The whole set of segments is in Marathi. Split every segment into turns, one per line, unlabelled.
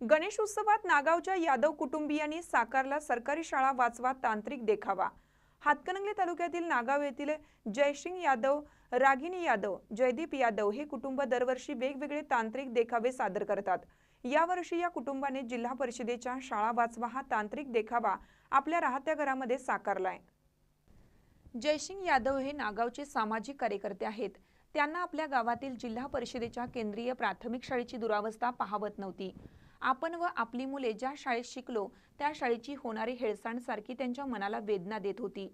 गणेश उत्सवात नागावच्या यादव कुटुंबियांनी साकारला सरकारी शाळा वाचवा तांत्रिक देखावा. हातकणंगले तालुक्यातील नागाव येथील जयसिंग यादव रागिनी यादव जयदीप यादव हे कुटुंब दरवर्षी वेगवेगळे तांत्रिक देखावे सादर करतात. यावर्षी या कुटुंबाने जिल्हा परिषदेच्या शाळा वाचवा हा तांत्रिक देखावा आपल्या राहत्या घरामध्ये साकारलाय. जयसिंग यादव हे नागावचे सामाजिक कार्यकर्ते आहेत. त्यांना आपल्या गावातील जिल्हा परिषदेच्या केंद्रीय प्राथमिक शाळेची दुरावस्था पाहावत नव्हती. आपण व आपली मुले ज्या शाळेत शिकलो त्या शाळेची होणारी हेळसांड सारखी त्यांच्या मनाला वेदना देत होती.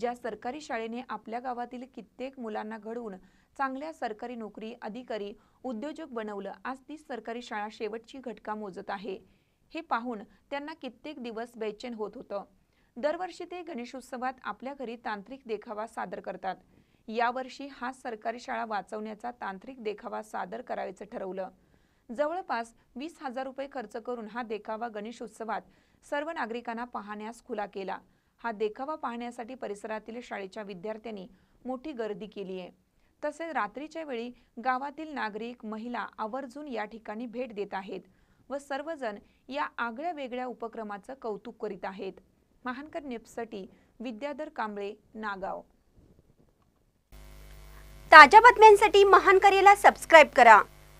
ज्या सरकारी शाळेने आपल्या गावातील कित्येक मुलांना घडवून चांगल्या सरकारी नोकरी अधिकारी उद्योजक बनवलं आज ती सरकारी शाळा शेवटची घटका मोजत आहे. हे पाहून त्यांना कित्येक दिवस बेचैन होत होतं. दरवर्षी ते गणेशोत्सवात आपल्या घरी तांत्रिक देखावा सादर करतात. यावर्षी हा सरकारी शाळा वाचवण्याचा तांत्रिक देखावा सादर करायचं ठरवलं. जवळपास वीस हजार रुपये खर्च करून हा देखावा गणेशोत्सवात सर्व नागरिकांना पाहण्यास खुला केला. हा देखावा पाहण्यासाठी परिसरातील शाळेच्या विद्यार्थ्यांनी मोठी गर्दी केली आहे. तसेच रात्रीच्या वेळी गावातील नागरिक महिला आवर्जून या ठिकाणी भेट देत आहेत व सर्वजण या आगळ्या वेगळ्या उपक्रमाचं कौतुक करीत आहेत. महानकर नेपसाठी विद्याधर कांबळे नागाव.
ताज्या बातम्यांसाठी महानकरेला सबस्क्राईब करा.